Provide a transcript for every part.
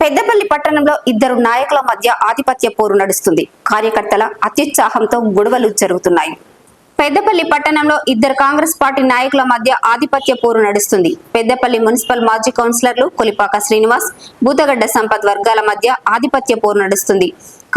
పెద్దపల్లి పట్టణంలో ఇద్దరు నాయకుల మధ్య ఆధిపత్య పోరు నడుస్తుంది. కార్యకర్తల అత్యుత్సాహంతో గొడవలు జరుగుతున్నాయి. పెద్దపల్లి పట్టణంలో ఇద్దరు కాంగ్రెస్ పార్టీ నాయకుల మధ్య ఆధిపత్య పోరు నడుస్తుంది. పెద్దపల్లి మున్సిపల్ మాజీ కౌన్సిలర్లు కొలిపాక శ్రీనివాస్ బూతగడ్డ సంపత్ వర్గాల మధ్య ఆధిపత్య పోరు నడుస్తుంది.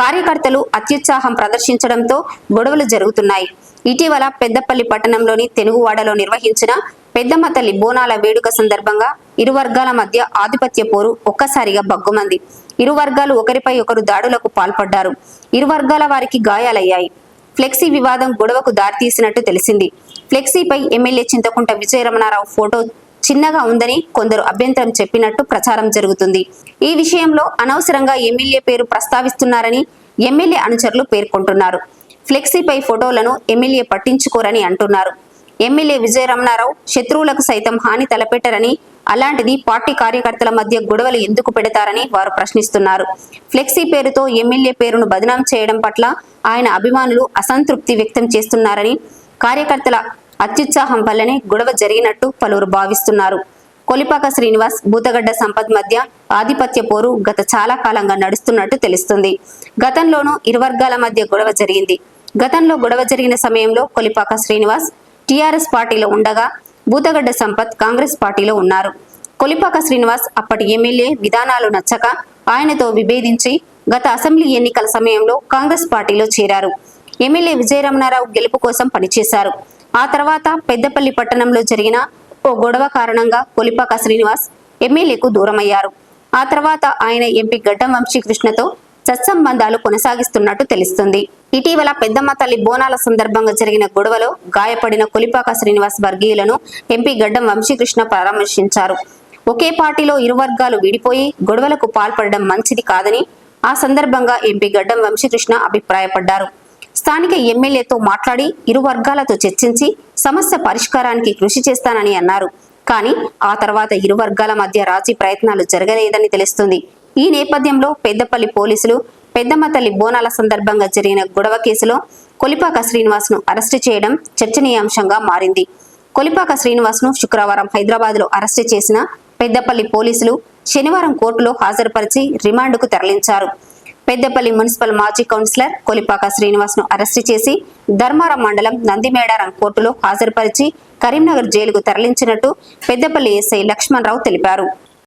కార్యకర్తలు అత్యుత్సాహం ప్రదర్శించడంతో గొడవలు జరుగుతున్నాయి. ఇటీవల పెద్దపల్లి పట్టణంలోని తెనుగువాడలో నిర్వహించిన పెద్దమ్మ తల్లి బోనాల వేడుక సందర్భంగా ఇరు వర్గాల మధ్య ఆధిపత్య పోరు ఒక్కసారిగా బగ్గుమంది ఇరు వర్గాలు ఒకరిపై ఒకరు దాడులకు పాల్పడ్డారు. ఇరు వర్గాల వారికి గాయాలయ్యాయి. ఫ్లెక్సీ వివాదం గొడవకు దారితీసినట్టు తెలిసింది. ఫ్లెక్సీపై ఎమ్మెల్యే చింతకుంట విజయరమణారావు ఫోటో చిన్నగా ఉందని కొందరు అభ్యంతరం చెప్పినట్టు ప్రచారం జరుగుతుంది. ఈ విషయంలో అనవసరంగా ఎమ్మెల్యే పేరు ప్రస్తావిస్తున్నారని ఎమ్మెల్యే అనుచరులు పేర్కొంటున్నారు. ఫ్లెక్సీపై ఫోటోలను ఎమ్మెల్యే పట్టించుకోరని అంటున్నారు. ఎమ్మెల్యే విజయరమణారావు శత్రువులకు సైతం హాని తలపెట్టరని అలాంటిది పార్టీ కార్యకర్తల మధ్య గొడవలు ఎందుకు పెడతారని వారు ప్రశ్నిస్తున్నారు. ఫ్లెక్సీ పేరుతో ఎమ్మెల్యే పేరును బదనాం చేయడం పట్ల ఆయన అభిమానులు అసంతృప్తి వ్యక్తం చేస్తున్నారని కార్యకర్తల అత్యుత్సాహం వల్లనే గొడవ జరిగినట్టు పలువురు భావిస్తున్నారు. కొలిపాక శ్రీనివాస్ బూతగడ్డ సంపత్ మధ్య ఆధిపత్య పోరు గత చాలా కాలంగా నడుస్తున్నట్టు తెలుస్తుంది. గతంలోనూ ఇరు వర్గాల మధ్య గొడవ జరిగింది. గతంలో గొడవ జరిగిన సమయంలో కొలిపాక శ్రీనివాస్ టీఆర్ఎస్ పార్టీలో ఉండగా బూతగడ్డ సంపత్ కాంగ్రెస్ పార్టీలో ఉన్నారు. కొలిపాక శ్రీనివాస్ అప్పటి ఎమ్మెల్యే విధానాలు నచ్చక ఆయనతో విభేదించి గత అసెంబ్లీ ఎన్నికల సమయంలో కాంగ్రెస్ పార్టీలో చేరారు. ఎమ్మెల్యే విజయరమణారావు గెలుపు కోసం పనిచేశారు. ఆ తర్వాత పెద్దపల్లి పట్టణంలో జరిగిన ఓ గొడవ కారణంగా కొలిపాక శ్రీనివాస్ ఎమ్మెల్యేకు దూరమయ్యారు. ఆ తర్వాత ఆయన ఎంపీ గడ్డం వంశీకృష్ణతో సత్సంబంధాలు కొనసాగిస్తున్నట్టు తెలుస్తుంది. ఇటీవల పెద్దమ్మ తల్లి బోనాల సందర్భంగా జరిగిన గొడవలో గాయపడిన కొలిపాక శ్రీనివాస్ వర్గీయులను ఎంపీ గడ్డం వంశీకృష్ణ పరామర్శించారు. ఒకే పార్టీలో ఇరు వర్గాలు విడిపోయి గొడవలకు పాల్పడడం మంచిది కాదని ఆ సందర్భంగా ఎంపీ గడ్డం వంశీకృష్ణ అభిప్రాయపడ్డారు. స్థానిక ఎమ్మెల్యేతో మాట్లాడి ఇరు వర్గాలతో చర్చించి సమస్య పరిష్కారానికి కృషి చేస్తానని అన్నారు. కానీ ఆ తర్వాత ఇరు వర్గాల మధ్య రాజీ ప్రయత్నాలు జరగలేదని తెలుస్తుంది. ఈ నేపథ్యంలో పెద్దపల్లి పోలీసులు పెద్దమ్మ తల్లి బోనాల సందర్భంగా జరిగిన గొడవ కేసులో కొలిపాక శ్రీనివాస్ను అరెస్టు చేయడం చర్చనీయాంశంగా మారింది. కొలిపాక శ్రీనివాస్ను శుక్రవారం హైదరాబాద్లో అరెస్టు చేసిన పెద్దపల్లి పోలీసులు శనివారం కోర్టులో హాజరుపరిచి రిమాండ్కు తరలించారు. పెద్దపల్లి మున్సిపల్ మాజీ కౌన్సిలర్ కొలిపాక శ్రీనివాస్ను అరెస్టు చేసి ధర్మారం మండలం నందిమేడారం కోర్టులో హాజరుపరిచి కరీంనగర్ జైలుకు తరలించినట్టు పెద్దపల్లి ఎస్ఐ లక్ష్మణరావు తెలిపారు.